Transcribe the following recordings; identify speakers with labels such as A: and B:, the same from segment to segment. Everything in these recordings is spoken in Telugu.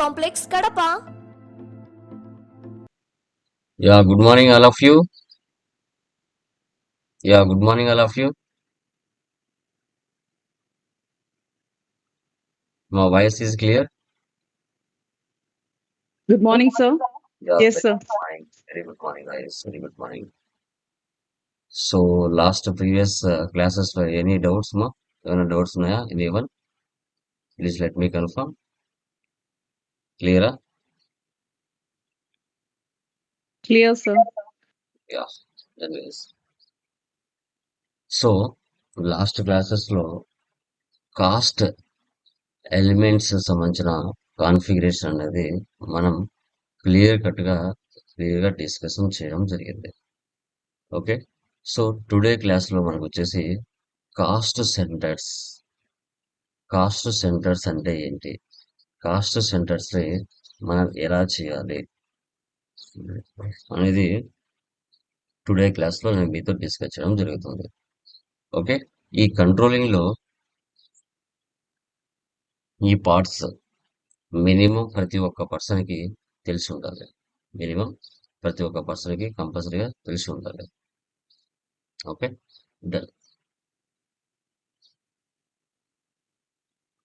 A: Complex Kadapa
B: Yeah, good morning, all of you. Yeah, good morning, all of you. My voice is clear.
C: Good morning, sir.
B: Yeah,
C: Yes,
B: very
C: sir.
B: good morning. Very good morning, guys. Very good morning. So, last previous uh, classes, uh, any doubts, ma? Any doubts, Naya? Anyone? Please let me confirm. Clear?
C: sir.
B: Yeah. Anyways. So last క్లాసెస్లో కాస్ట్ ఎలిమెంట్స్ సంబంధించిన కాన్ఫిగరేషన్ అనేది మనం క్లియర్ కట్గా క్లియర్గా డిస్కషన్ చేయడం జరిగింది ఓకే సో టుడే క్లాస్లో మనకు వచ్చేసి కాస్ట్ సెంటర్స్ కాస్ట్ సెంటర్స్ అంటే ఏంటి కాస్ట్ సెంటర్స్ని మనం ఎలా చేయాలి? అనేది టుడే క్లాస్లో నేను మీతో డిస్కస్ చేయడం జరుగుతుంది. ఓకే? ఈ కంట్రోలింగ్లో ఈ పార్ట్స్ మినిమం ప్రతి ఒక్క పర్సన్కి తెలిసి ఉండాలి. మినిమం ప్రతి ఒక్క పర్సన్కి కంపల్సరీగా తెలిసి ఉండాలి. ఓకే? Done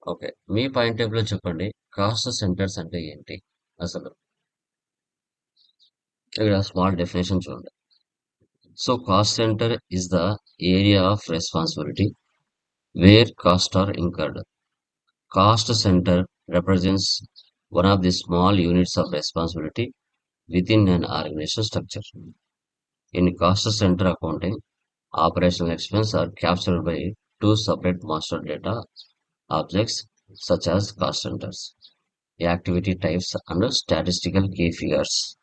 B: okay. మీ పాయింట్ ఆఫ్లో చెప్పండి. కాస్ట్ సెంటర్స్ అంటే ఏంటి? అసలు ఇక్కడ స్మాల్ డెఫినేషన్ చూడండి. So cost centre is the area of responsibility where cost are incurred. Cost centre represents one of the small units of responsibility within an organisation structure. In cost centre accounting operational expense are captured by two separate master data objects such as cost centers, activity types, and statistical key figures.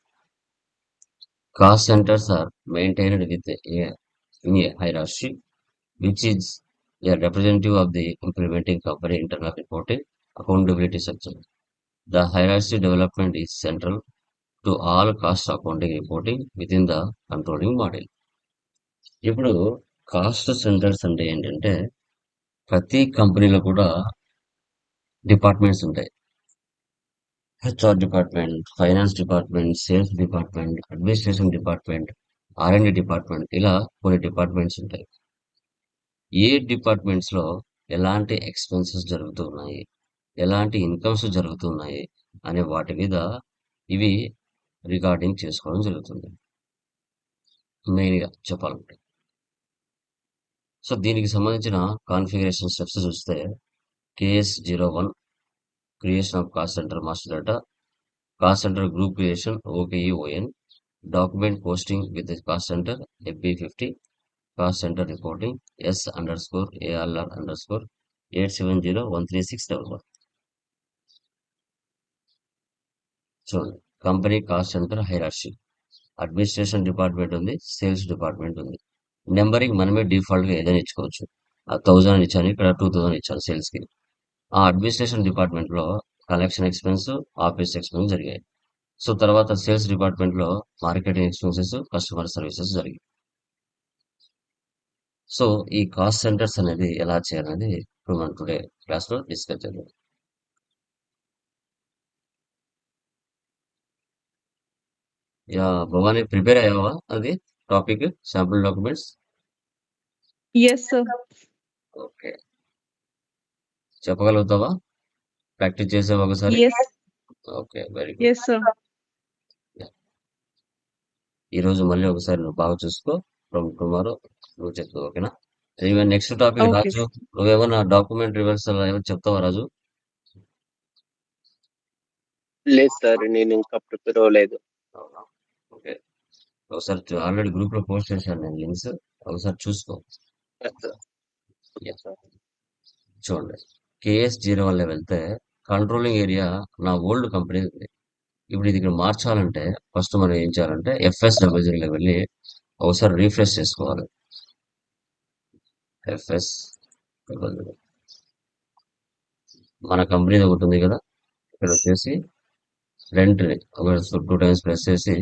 B: Cost centers are maintained with a, in a hierarchy, which is a representative of the implementing company internal reporting accountability structure. The hierarchy development is central to all cost accounting reporting within the controlling model. ఇప్పుడు కాస్ట్ సెంటర్స్ అంటే ఏంటంటే ప్రతి కంపెనీలో కూడా డిపార్ట్మెంట్స్ ఉంటాయి. HR department finance department sales department administration department RnD department ఇలా కొన్ని డిపార్ట్మెంట్స్ ఉంటాయి. ఏ డిపార్ట్మెంట్స్లో ఎలాంటి ఎక్స్పెన్సెస్ జరుగుతున్నాయి ఎలాంటి ఇన్కమ్స్ జరుగుతున్నాయి అనే వాటి మీద ఇవి రికార్డింగ్ చేసుకోవడం జరుగుతుంది. మెయిన్గా చెప్పాలంటే. సో దీనికి సంబంధించిన కాన్ఫిగరేషన్ స్టెప్స్ చూస్తే KS zero one creation of cost centre master data cost centre group creation OKEON document posting with cost centre FB fifty cost centre reporting S underscore ARR underscore eight seven zero one three six double one. చూడండి company cost centre hierarchy administration department ఉంది సేల్స్ డిపార్ట్మెంట్ ఉంది. నెంబరింగ్ మనమే డిఫాల్ట్గా ఏదైనా ఇచ్చుకోవచ్చు. ఆ థౌజండ్ ఇచ్చాను ఇక్కడ టూ థౌజండ్ ఇచ్చాను సేల్స్కి ఆ అడ్మినిస్ట్రేషన్ డిపార్ట్మెంట్లో కలెక్షన్ ఎక్స్పెన్స్ ఆఫీస్ ఎక్స్పెన్స్ జరిగాయి. సో తర్వాత సేల్స్ డిపార్ట్మెంట్లో మార్కెటింగ్ ఎక్స్పెన్సెస్ కస్టమర్ సర్వీసెస్ జరిగాయి. సో ఈ కాస్ట్ సెంటర్స్ అనేది ఎలా చేయాలనేది ఇప్పుడు మనం టుడే క్లాస్లో డిస్కస్ చేద్దాం. యా భవానీ ప్రిపేర్ అయ్యావా? అది? Topic sample documents
C: Yes, sir.
B: Okay చెప్పగలుగుతావా? Practice చేసావా ఒకసారి?
C: Yes.
B: Okay very good
C: yes sir
B: ఈ రోజు మళ్ళీ ఒకసారి నువ్వు బాగా చూసుకో. ఫ్రమ్ టుమారో నువ్వు చెప్తావు ఓకేనా? Even next
C: topic
B: Raju. నువ్వేమన్నా డాక్యుమెంట్ రివర్సల్ ఏమైనా చెప్తావా రాజు?
D: లేదు సార్ నేను ఇంకా ప్రిపేర్ అవ్వలేదు.
B: అవునా? ఒకసారి ఆల్రెడీ గ్రూప్లో పోస్ట్ చేశాను నేను లింక్స్. ఒకసారి చూసుకో. చూడండి. కేఎస్ జీరో వల్ల వెళ్తే కంట్రోలింగ్ ఏరియా నా ఓల్డ్ కంపెనీ ఉంది. ఇప్పుడు ఇది ఇక్కడ మార్చాలంటే ఫస్ట్ మనం ఏం చేయాలంటే ఎఫ్ఎస్ డబల్ జీరోలో వెళ్ళి ఒకసారి రీఫ్రెష్ చేసుకోవాలి. ఎఫ్ఎస్ డబల్ జీరో మన కంపెనీ ఒకటి ఉంది కదా? ఇక్కడ వచ్చేసి రెంట్ ఒక టూ టైమ్స్ ప్రెస్ చేసి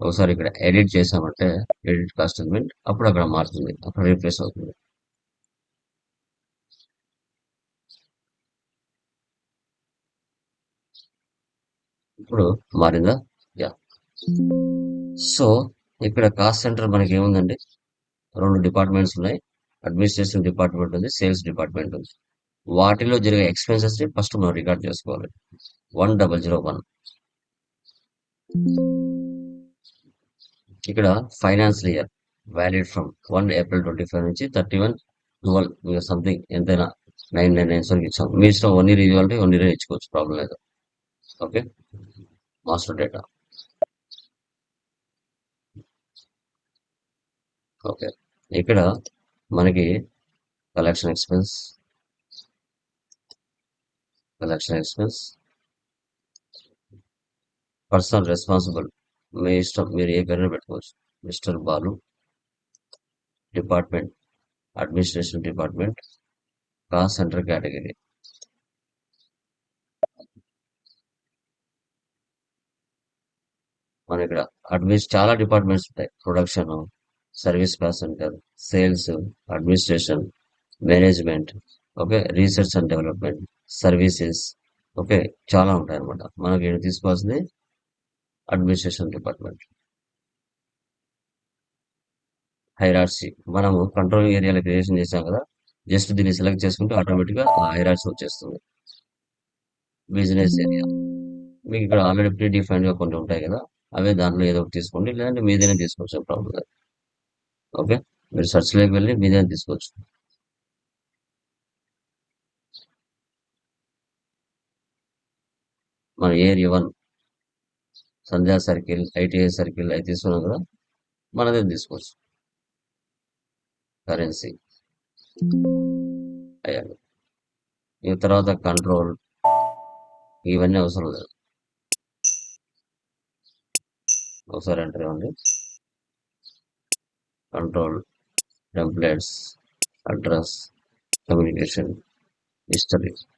B: ఒకసారి ఇక్కడ ఎడిట్ చేసామంటే ఎడిట్ కాస్ట్ ఎలిమెంట్ అప్పుడు అక్కడ మారుతుంది. అక్కడ రీప్లేస్ అవుతుంది. ఇప్పుడు మారిందా? యా. సో ఇక్కడ కాస్ట్ సెంటర్ మనకి ఏముందండి? రెండు డిపార్ట్మెంట్స్ ఉన్నాయి. అడ్మినిస్ట్రేషన్ డిపార్ట్మెంట్ ఉంది సేల్స్ డిపార్ట్మెంట్ ఉంది. వాటిలో జరిగే ఎక్స్పెన్సెస్ని ఫస్ట్ మనం రికార్డ్ చేసుకోవాలి. వన్ డబల్ జీరో వన్ ఇక్కడ financial year valid from one April twenty five నుంచి థర్టీ వన్ ట్వెల్వ్ సంథింగ్ ఎంతైనా నైన్ నైన్ నైన్ వరకు ఇచ్చాం. మీ ఇష్టం వన్ ఇయర్ ఇవ్వాలంటే వన్ ఇయర్ ఇచ్చుకోవచ్చు ప్రాబ్లం లేదు. ఓకే మాస్టర్ డేటా ఓకే ఇక్కడ మనకి collection expense collection expense personal responsible మీ ఇష్టం మీరు ఏ పేరు పెట్టుకోవచ్చు. Mister Balu department administration department cost centre category. మన ఇక్కడ అడ్మినిస్ చాలా డిపార్ట్మెంట్స్ ఉంటాయి. Production service centre sales administration management okay research and development services okay చాలా ఉంటాయి అనమాట మనకి తీసుకోవాల్సింది అడ్మినిస్ట్రేషన్ డిపార్ట్మెంట్. హైరార్సీ. మనము కంట్రోల్ ఏరియాలో క్రియేషన్ చేసాం కదా జస్ట్ దీన్ని సెలెక్ట్ చేసుకుంటే ఆటోమేటిక్గా హైరార్సీ వచ్చేస్తుంది. Business area. మీకు ఇక్కడ ఆల్రెడీ ప్రీ డిఫైన్డ్ కొన్ని ఉంటాయి కదా అవే దాంట్లో ఏదో ఒకటి తీసుకోండి లేదంటే మీదైనా తీసుకోవచ్చు ప్రాబ్లం లేదు. ఓకే? మీరు సెర్చ్లోకి వెళ్ళి మీదైనా తీసుకోవచ్చు. మన area one. Sandhya circle ITI circle అవి తీసుకున్నాం కదా మనదే తీసుకోవచ్చు? కరెన్సీ. అయ్యాలి. ఈ తర్వాత కంట్రోల్. ఇవన్నీ అవసరం లేదు. ఒకసారి ఎంటర్ ఇవ్వండి control templates address communication history.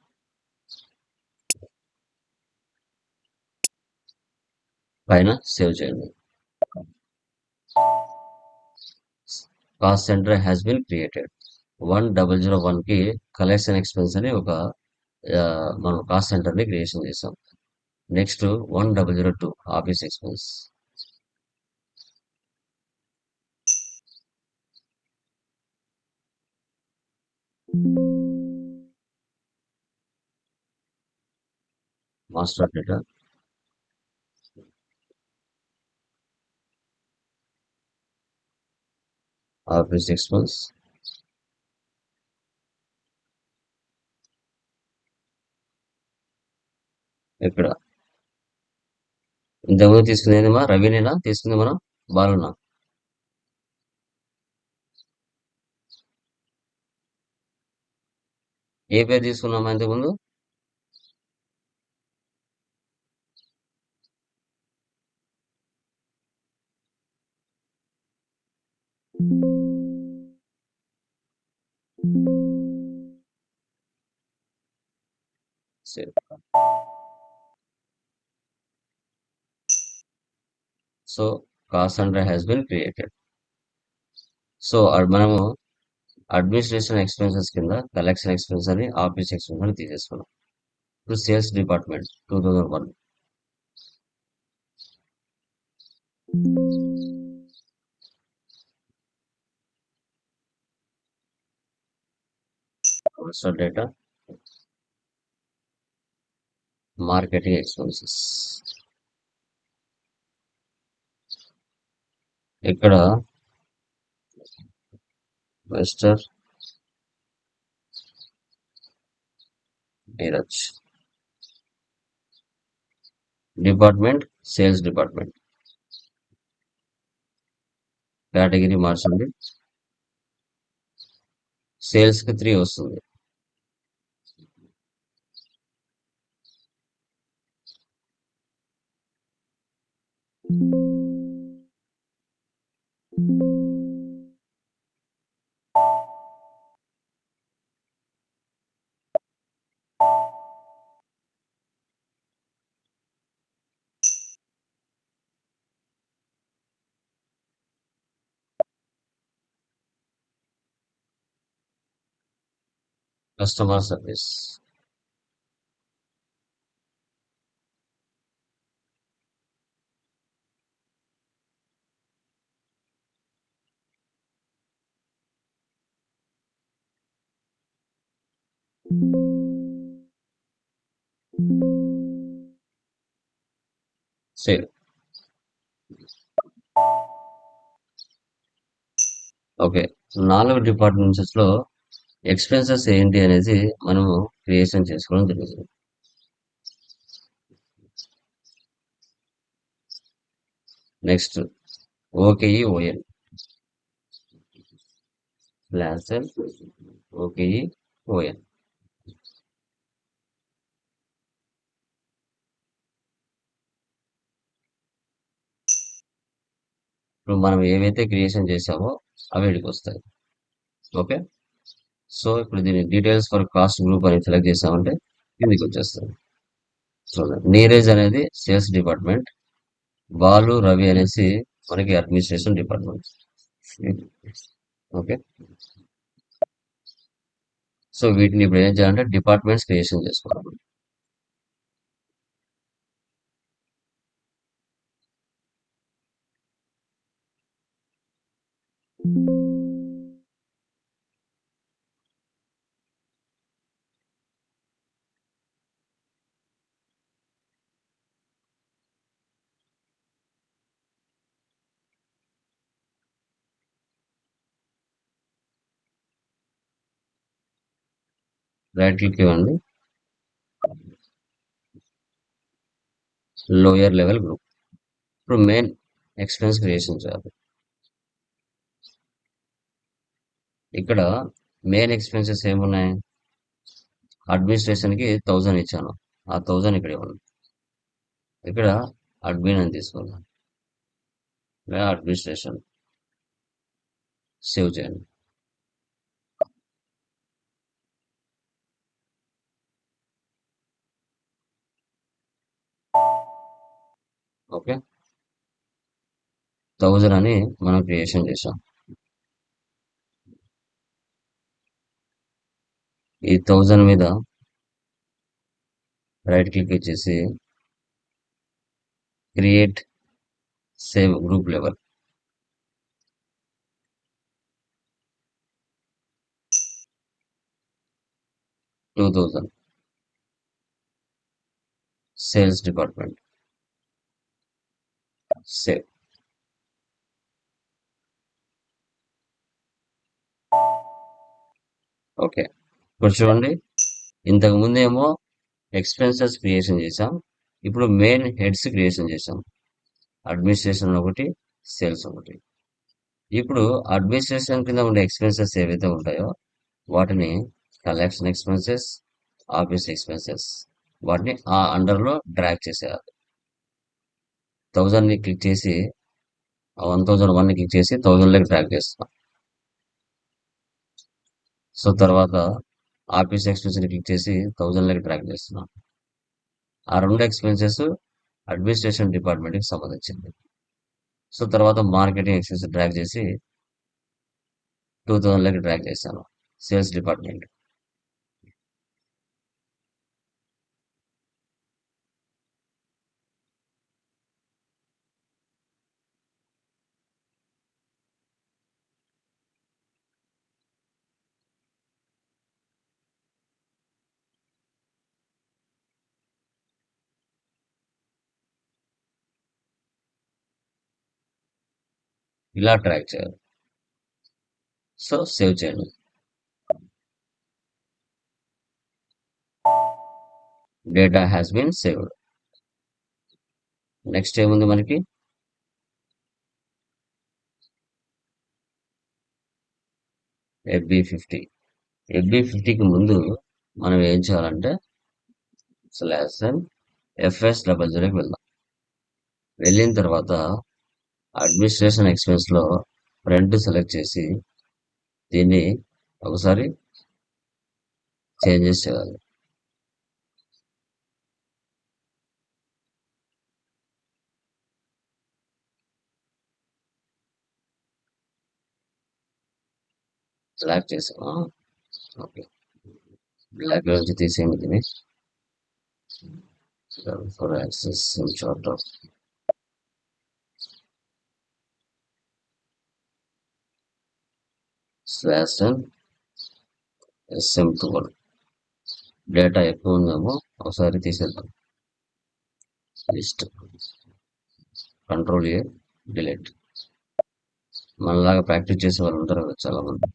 B: పైన సేవ్ చేయండి. Cost centre has been created one double zero వన్కి కలెక్షన్ ఎక్స్పెన్స్ అని ఒక మనం కాస్ట్ సెంటర్ని క్రియేషన్ చేసాం. Next one double zero two office expense master data average expense ఇక్కడ ఇంతకుముందు తీసుకునేది మా రవినేనా? తీసుకుంది మనం బాలునా? ఏ పేరు తీసుకున్నామా ఇంతకుముందు? సరే. So cost centre has been created so అడ్- మనము అడ్మినిస్ట్రేషన్ ఎక్స్పెన్సెస్ కింద కలెక్షన్ ఎక్స్పెన్స్ అని ఆఫీస్ ఎక్స్పెన్స్ అని తీసేసుకున్నాం. ఇప్పుడు sales department two thousand one master data marketing expenses ఇక్కడ mister Neeraj department sales department category మార్చండి. సేల్స్కి త్రీ వస్తుంది. కస్టమర్ సర్వీస్ సేల్ ఓకే నాలుగు డిపార్ట్మెంట్స్లో ఎక్స్పెన్సెస్ ఏంటి అనేది మనము క్రియేషన్ చేసుకోవడం జరుగుతుంది. నెక్స్ట్ ఓకేఈ ఓఎన్ లాసెల్ ఓకేఈ ఓఎన్ ఇప్పుడు మనం ఏవైతే క్రియేషన్ చేసామో అవి ఇక్కడికి వస్తాయి. ఓకే? సో ఇప్పుడు దీని డీటెయిల్స్ ఫర్ కాస్ట్ గ్రూప్ అని సెలెక్ట్ చేసామంటే కిందికి వచ్చేస్తుంది. చూడండి. నీరేజ్ అనేది సేల్స్ డిపార్ట్మెంట్ బాలు రవి అనేసి మనకి అడ్మినిస్ట్రేషన్ డిపార్ట్మెంట్ ఓకే? సో వీటిని ఇప్పుడు ఏం చేయాలంటే డిపార్ట్మెంట్స్ క్రియేషన్ చేసుకోవాలి. రైట్ క్లిక్ ఇవ్వండి. లోయర్ లెవెల్ గ్రూప్ ఇప్పుడు మెయిన్ ఎక్స్పెన్స్ క్రియేషన్ చేయాలి ఇక్కడ మెయిన్ ఎక్స్పెన్సెస్ ఏమున్నాయి? అడ్మినిస్ట్రేషన్కి థౌజండ్ ఇచ్చాను. ఆ థౌజండ్ ఇక్కడ ఇవ్వండి. ఇక్కడ అడ్మిన్ అని తీసుకుందాం అడ్మినిస్ట్రేషన్ సేవ్ చేయండి. ఓకే థౌజండ్ అని మనం క్రియేషన్ చేసాం ఈ థౌజండ్ మీద రైట్ క్లిక్ ఇచ్చేసి create save group level two thousand sales department save okay ఇప్పుడు చూడండి ఇంతకు ముందేమో ఎక్స్పెన్సెస్ క్రియేషన్ చేసాం ఇప్పుడు మెయిన్ హెడ్స్ క్రియేషన్ చేసాం అడ్మినిస్ట్రేషన్ ఒకటి సేల్స్ ఒకటి. ఇప్పుడు అడ్మినిస్ట్రేషన్ కింద ఉండే ఎక్స్పెన్సెస్ ఏవైతే ఉంటాయో వాటిని కలెక్షన్ ఎక్స్పెన్సెస్ ఆఫీస్ ఎక్స్పెన్సెస్ వాటిని ఆ అండర్లో డ్రాక్ చేసేయాలి. థౌజండ్ని క్లిక్ చేసి వన్ థౌజండ్ వన్ని క్లిక్ చేసి థౌజండ్లోకి ట్రాక్ చేస్తాం. సో తర్వాత ఆఫీస్ ఎక్స్పెన్స్ని క్లిక్ చేసి థౌజండ్లోకి ట్రాక్ చేస్తున్నాం ఆ రెండు ఎక్స్పెన్సెస్ అడ్మినిస్ట్రేషన్ డిపార్ట్మెంట్కి సంబంధించింది. సో తర్వాత మార్కెటింగ్ ఎక్స్పెన్స్ ట్రాక్ చేసి టూ థౌజండ్లోకి ట్రాక్ చేశాను సేల్స్ డిపార్ట్మెంట్ ఇలా ట్రాక్ చేయాలి. సో సేవ్ చేయండి. Data has been saved next ఏముంది మనకి? ఎఫ్బి ఫిఫ్టీ ఎఫ్బి ఫిఫ్టీకి ముందు మనం ఏం చేయాలంటే స్లాస్ ఎఫ్ఎస్ డబల్ జీరోకి వెళ్దాం. వెళ్ళిన తర్వాత అడ్మినిస్ట్రేషన్ ఎక్స్పెన్స్లో రెంట్ సెలెక్ట్ చేసి దీన్ని ఒకసారి చేంజెస్ చేయాలి. బ్లాక్ చేసాము ఓకే బ్లాక్ నుంచి తీసేయండి దీన్ని. For access short of slash and SM data ఎక్కువ ఉందేమో ఒకసారి తీసేద్దాం. లిస్ట్. Control A delete. మనలాగా ప్రాక్టీస్ చేసే వాళ్ళు ఉంటారు కదా చాలా మంది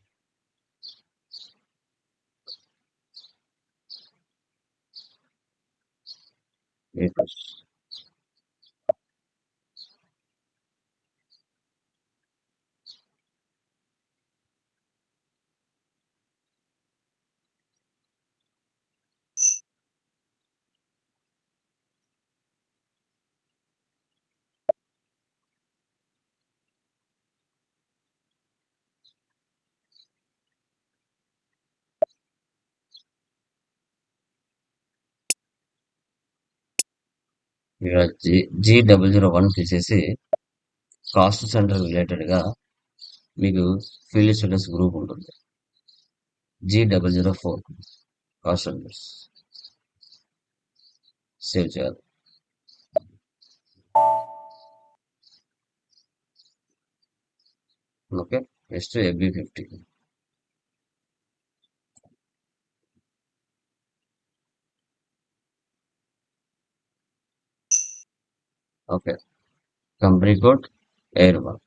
B: ఇక్కడ G G double zero one తీసేసి కాస్ట్ సెంటర్ రిలేటెడ్గా మీకు ఫీల్డ్ స్టేటస్ గ్రూప్ ఉంటుంది. G double zero four cost centres save చేయాలి. Okay next FB fifty okay. Company code air ball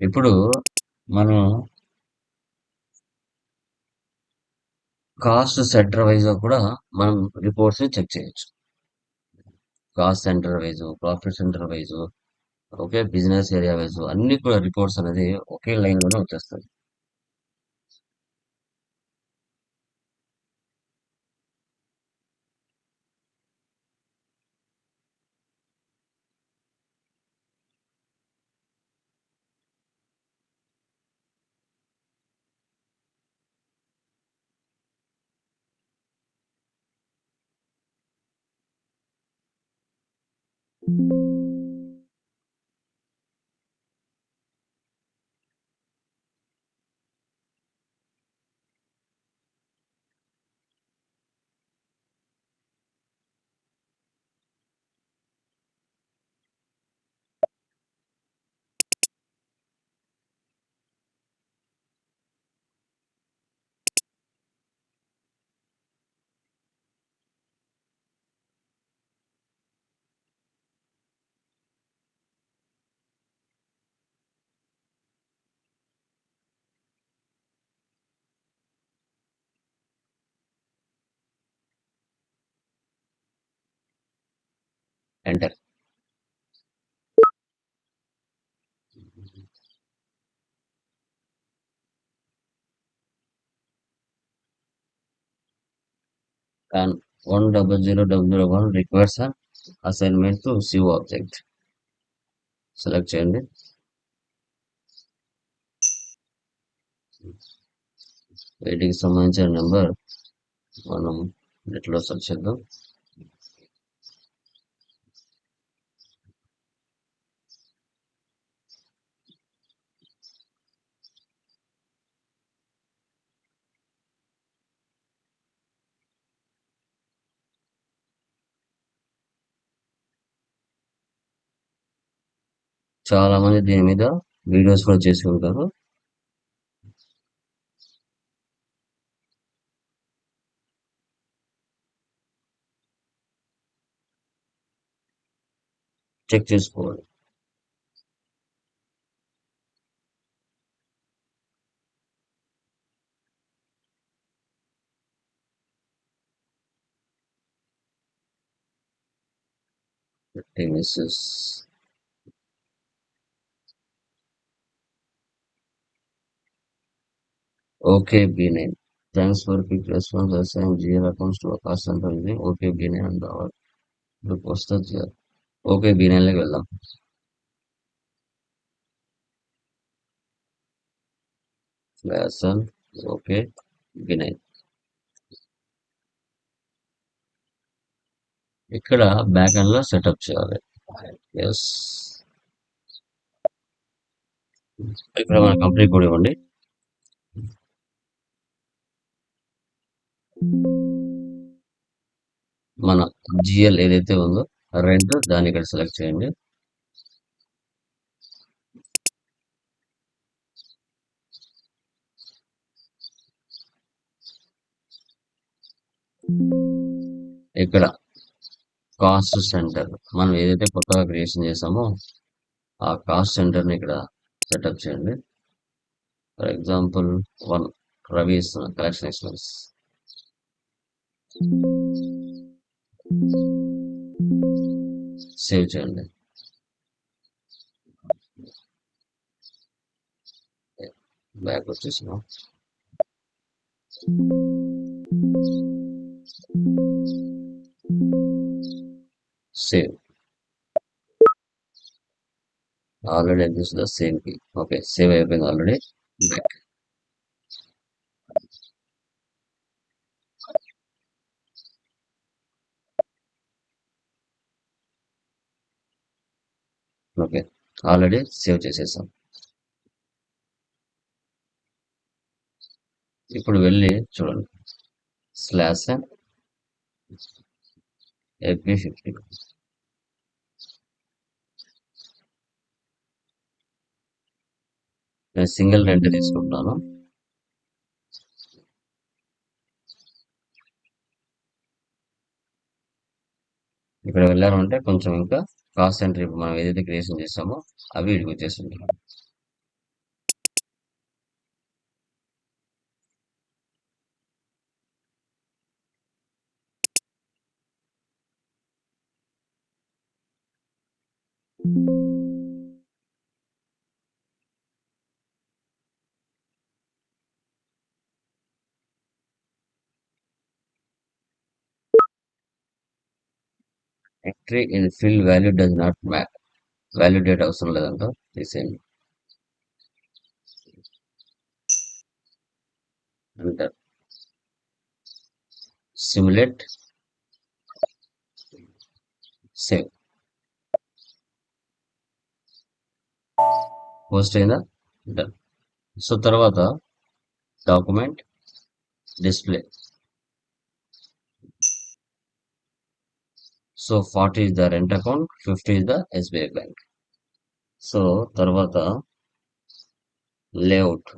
B: ఇప్పుడు మనం కాస్ట్ సెంటర్ వైజ్ కూడా మనం రిపోర్ట్స్ చెక్ చేయొచ్చు. Cost centre wise profit centre wise okay business area wise అన్ని కూడా రిపోర్ట్స్ అనేది ఒకే line thank you enter and 100011 requires an assignment to sieve object Select చేయండి వీటికి సంబంధించిన నెంబర్ మనం నెట్లో సెర్చ్ చేద్దాం చాలా మంది దీని మీద వీడియోస్ కూడా చేసి ఉంటారు. చెక్ చేసుకోవాలి. Thirty okay B nine thanks for quick response వ్యవసాయం GL accounts to cost centre ఇది ఓకే బి నైన్ అని రావాలి. ఇప్పుడు వస్తుంది ఓకే బి నైన్లోకి వెళ్దాం. వ్యాసన్ ఓకే బి నైన్ ఇక్కడ బ్యాక్ ఎండ్లో సెటప్ చేయాలి. ఎస్ ఇక్కడ మన కంపెనీ కూడా ఇవ్వండి. మన జిఎల్ ఏదైతే ఉందో రెంట్ దాన్ని ఇక్కడ సెలెక్ట్ చేయండి. ఇక్కడ కాస్ట్ సెంటర్ మనం ఏదైతే కొత్తగా క్రియేషన్ చేసామో ఆ కాస్ట్ సెంటర్ని ఇక్కడ సెటప్ చేయండి. ఫర్ ఎగ్జాంపుల్ వన్ రవి ఇస్తున్న collection expense save channel back with this now save already this is the same key okay save have been already back okay. Already save చేసేసాం. ఇప్పుడు వెళ్ళి చూడండి. Slash FB fifty. నేను సింగిల్ రెంట్ తీసుకుంటున్నాను. ఇక్కడ వెళ్ళామంటే కొంచెం ఇంకా కాస్ట్ సెంటర్ ఇప్పుడు మనం ఏదైతే క్రియేషన్ చేసామో అవి ఇడికి వచ్చేస్తుంటాయి entry in fill value does not match value date అవసరం లేదంట తీసేయండి అంటారు సిమ్యులేట్ సేవ్ పోస్ట్ అయిందా డన్ సో తర్వాత document display so forty is the rent account fifty is the SBI bank so తర్వాత లేఅవుట్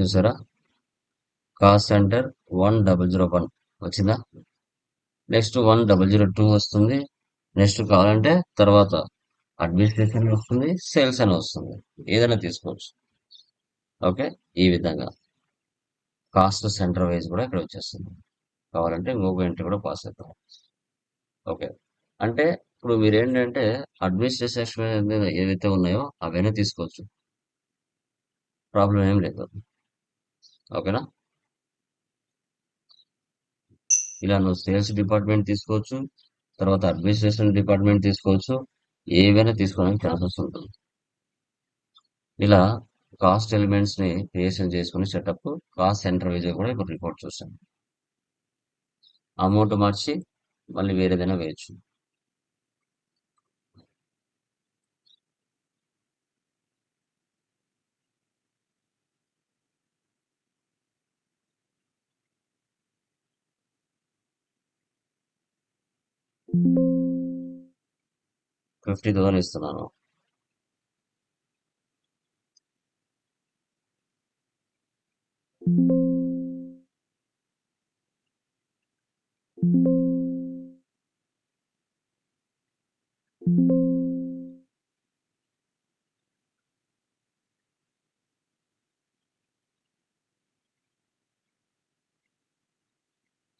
B: చూసారా? Cost centre one double zero one వచ్చిందా? Next one double zero two వస్తుంది. నెక్స్ట్ కావాలంటే తర్వాత అడ్మినిస్ట్రేషన్ వస్తుంది సేల్స్ అని వస్తుంది. ఏదైనా తీసుకోవచ్చు. ఓకే? ఈ విధంగా. కాస్ట్ సెంటర్ వైజ్ కూడా ఇక్కడ వచ్చేస్తుంది. కావాలంటే ఇంకొక ఎంట్రీ కూడా పాస్ అవుతాం. ఓకే? అంటే ఇప్పుడు మీరు ఏంటంటే అడ్మినిస్ట్రేషన్ ఏవైతే ఉన్నాయో అవైనా తీసుకోవచ్చు. ప్రాబ్లం ఏం లేదు. ఓకేనా? ఇలా నువ్వు సేల్స్ డిపార్ట్మెంట్ తీసుకోవచ్చు తర్వాత అడ్మినిస్ట్రేషన్ డిపార్ట్మెంట్ తీసుకోవచ్చు ఏవైనా తీసుకోవడానికి ఛాన్సెస్ ఉంటుంది. ఇలా కాస్ట్ ఎలిమెంట్స్ని క్రియేషన్ చేసుకుని సెటప్ కాస్ట్ సెంటర్ వైజ్ కూడా ఇప్పుడు రిపోర్ట్ చూసాం అమౌంట్ మార్చి మళ్ళీ వేరేదైనా వేయచ్చు. ఫిఫ్టీ థౌసండ్ ఇస్తున్నాను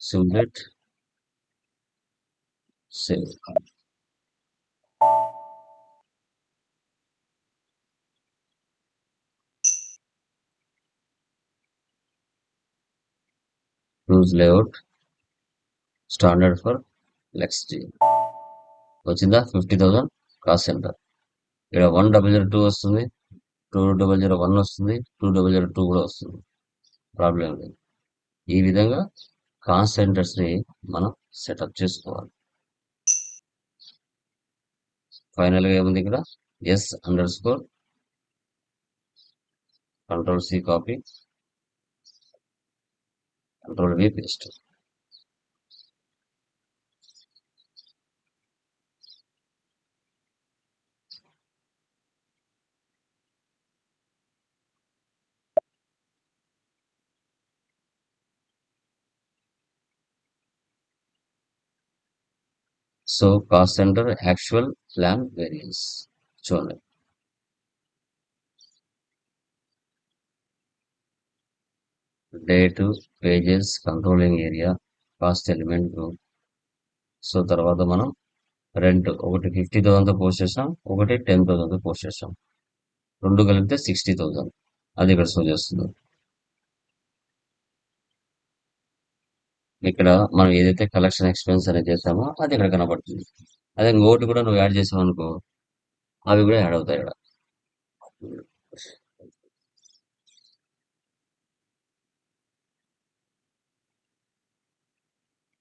B: simulate save layout standard for లెక్స్ G వచ్చిందా? ఫిఫ్టీ థౌసండ్ కాస్ట్ సెంటర్ ఇక్కడ వన్ డబల్ జీరో టూ వస్తుంది. టూ డబల్ జీరో వన్ వస్తుంది. టూ డబల్ జీరో టూ కూడా వస్తుంది. ప్రాబ్లం లేదు. ఈ విధంగా కాస్ట్ సెంటర్స్ని మనం సెటప్ చేసుకోవాలి. ఫైనల్గా ఏముంది ఇక్కడ S under score control C copy control V paste so cost centre actual plan variance చూడండి date pages controlling area cost element group so తర్వాత మనం రెంట్ ఒకటి ఫిఫ్టీ థౌసండ్తో పోస్ట్ చేసాం ఒకటి టెన్ థౌసండ్తో పోస్ట్ చేసాం. రెండు కలిపితే సిక్స్టీ థౌసండ్ అది ఇక్కడ సో చేస్తుంది. ఇక్కడ మనం ఏదైతే కలెక్షన్ ఎక్స్పెన్స్ అనేది చేసామో అది ఇక్కడ కనబడుతుంది. అదే ఇంకోటి కూడా నువ్వు యాడ్ చేసావు అనుకో అవి కూడా యాడ్ అవుతాయి ఇక్కడ.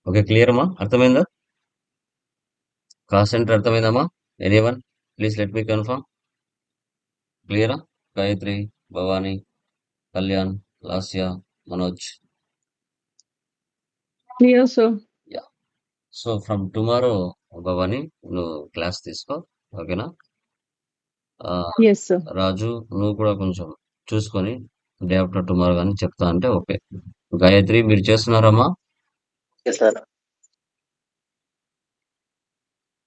B: ఓకే క్లియర్ అమ్మా? అర్థమైందా? కాస్ట్ సెంటర్ అర్థమైందమ్మా? Any one please let me confirm క్లియరా Gayatri Bhavani Kalyan Lasya
C: Manoj. Sir.
B: So from tomorrow Bhavani నువ్వు క్లాస్ తీసుకో ఓకేనా ఆ,
C: Yes, sir.
B: రాజు నువ్వు కూడా కొంచెం చూసుకొని డే ఆఫ్టర్ టుమారో కానీ చెప్తా అంటే ఓకే గాయత్రి మీరు చేస్తున్నారమ్మా?
D: Okay sir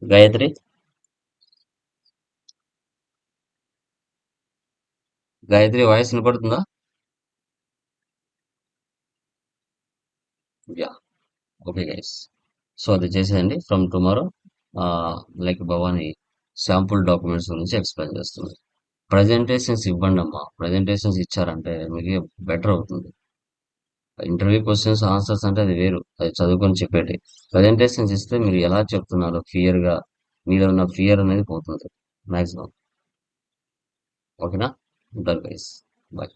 B: Gayatri? Gayatri voice వినపడుతుందా? యా ఓకే గైస్ సో అది చేసేయండి. From tomorrow like Bhavani sample documents గురించి ఎక్స్ప్లెయిన్ చేస్తుంది. ప్రజెంటేషన్స్ ఇవ్వండి అమ్మా. ప్రజెంటేషన్స్ ఇచ్చారంటే మీకు బెటర్ అవుతుంది. ఇంటర్వ్యూ క్వశ్చన్స్ ఆన్సర్స్ అంటే అది వేరు. అది చదువుకొని చెప్పేటి. ప్రజెంటేషన్స్ ఇస్తే మీరు ఎలా చెప్తున్నారో క్లియర్గా మీలో ఉన్న ఫియర్ అనేది పోతుంది. మ్యాక్సిమం ఓకేనా ఉంటారు గైస్ బాయ్